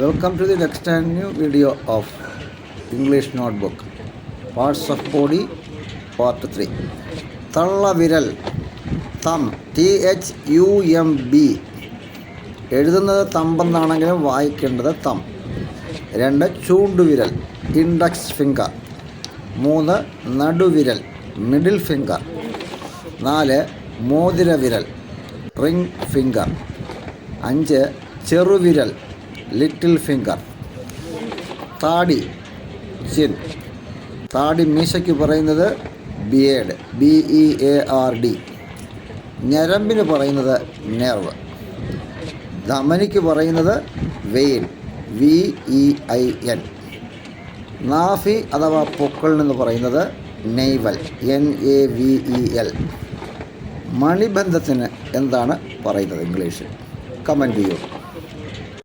Welcome the next and new video of English notebook parts of body part 3. തള്ളവിരൽ thumb T H U M B എഴുതുന്നത് തമ്പെന്നാണെങ്കിലും വായിക്കേണ്ടത് തം. രണ്ട് ചൂണ്ടുവിരൽ index finger മൂന്ന് നടുവിരൽ മിഡിൽ ഫിംഗർ നാല് മോതിരവിരൽ റിംഗ് ഫിംഗർ അഞ്ച് ചെറുവിരൽ ലിറ്റിൽ ഫിംഗർ. താടി ചിൻ. താടി മീശയ്ക്ക് പറയുന്നത് beard B E A R D. ഞരമ്പിന് പറയുന്നത് നെർവ്. ധമനിക്ക് പറയുന്നത് vein V E I N. Nafi അഥവാ എന്ന് പറയുന്നത് navel N A V E L. മണിബന്ധത്തിന് എന്താണ് പറയുന്നത് ഇംഗ്ലീഷിൽ? കമന്റ് ചെയ്യൂ.